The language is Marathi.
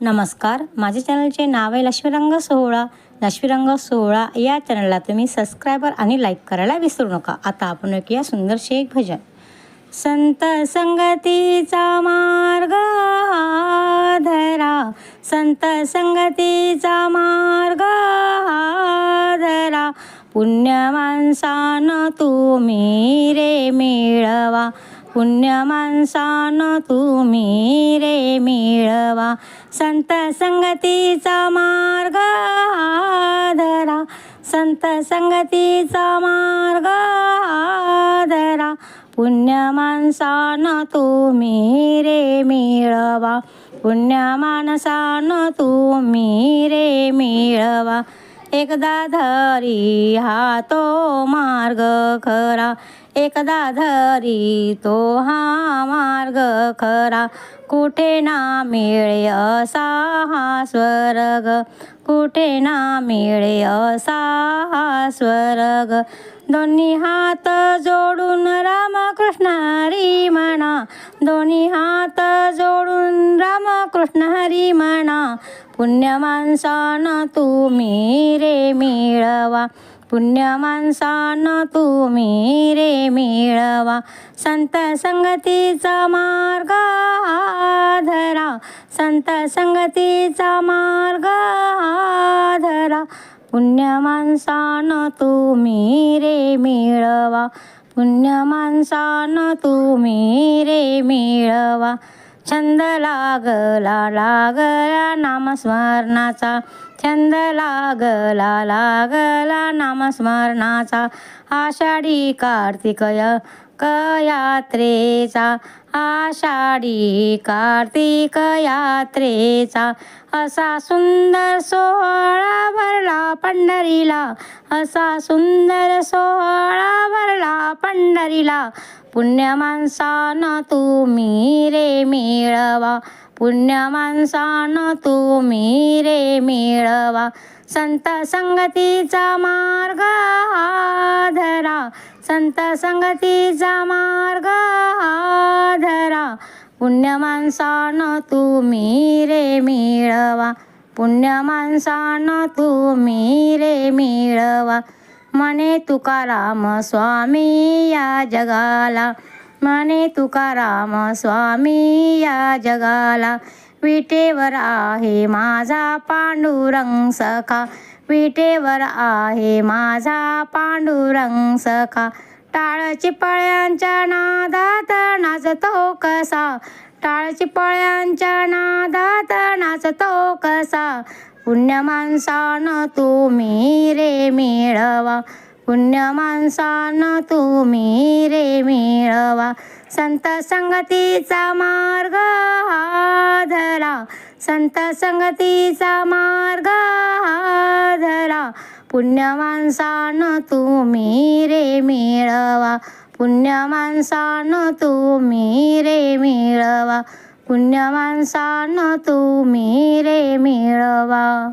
नमस्कार. माझ्या चॅनलचे नाव आहे लक्ष्मीरंग सोहळा. लक्ष्मीरंग सोहळा या चॅनलला तुम्ही सबस्क्रायबर आणि लाईक करायला विसरू नका. आता आपण ऐकूया सुंदरशे एक भजन. संत संगतीचा मार्ग धरा संत संगतीचा मार्ग धरा पुण्य माणसानं तुम्ही रे मिळवा. पुण्य माणसानं तुम्ही रे मिळवा. संत संगतीचा मार्ग धरा संत संगतीचा मार्ग धरा पुण्य माणसानं तुम्ही रे मिळवा. पुण्य माणसानं तुम्ही एकदा धरी हा तो मार्ग खरा. एकदा धरी तो हा मार्ग खरा. कुठे ना मिळे असा हा स्वर्ग. कुठे ना मिळे असा हा स्वर्ग. दोन्ही हात जोडून रामकृष्ण हरी म्हणा. दोन्ही हात जोडून रामकृष्ण हरी म्हणा. पुण्य माणसानं तुम्ही रे मिळवा. पुण्य माणसानं तुम्ही रे मिळवा. संत संगतीचा मार्ग धरा. संत संगतीचा मार्ग धरा. पुण्य माणसानं तुम्ही रे मिळवा. पुण्य माणसानं तुम्ही रे मिळवा. छंद लागला लागला नामस्मरणाचा. छंद लागला लागला नामस्मरणाचा. आषाढी कार्तिकय कयात्रेचा आषाढी कार्तिक यात्रेचा. असा सुंदर सोहळा भरला पंढरीला. असा सुंदर सोहळा पंढरीला. पुण्य माणसानं तुम्ही रे मिळवा. पुण्य माणसानं तुम्ही रे मिळवा. संत संगतीचा मार्ग आधरा. धरा संत संगतीचा मार्ग आधरा. धरा पुण्य माणसानं तुम्ही रे मिळवा. पुण्य माणसानं तुम्ही रे म्हणे तुकाराम स्वामी या जगाला म्हणे तुकाराम स्वामी या जगाला विटेवर आहे माझा पांडुरंग सखा विटेवर आहे माझा पांडुरंग सखा टाळची पळ्यांच्या नादात नाचतो कसा टाळची पळ्यांच्या नादात नाचतो कसा पुण्य माणसानं तुम्ही रे मिळवा. पुण्य माणसानं तुम्ही रे मिळवा. संत संगतीचा मार्ग धरा संत संगतीचा मार्ग धरा पुण्य माणसानं तुम्ही रे मिळवा. पुण्य माणसानं तुम्ही रे मिळवा. पुण्य तुम्ही रे मिळवा.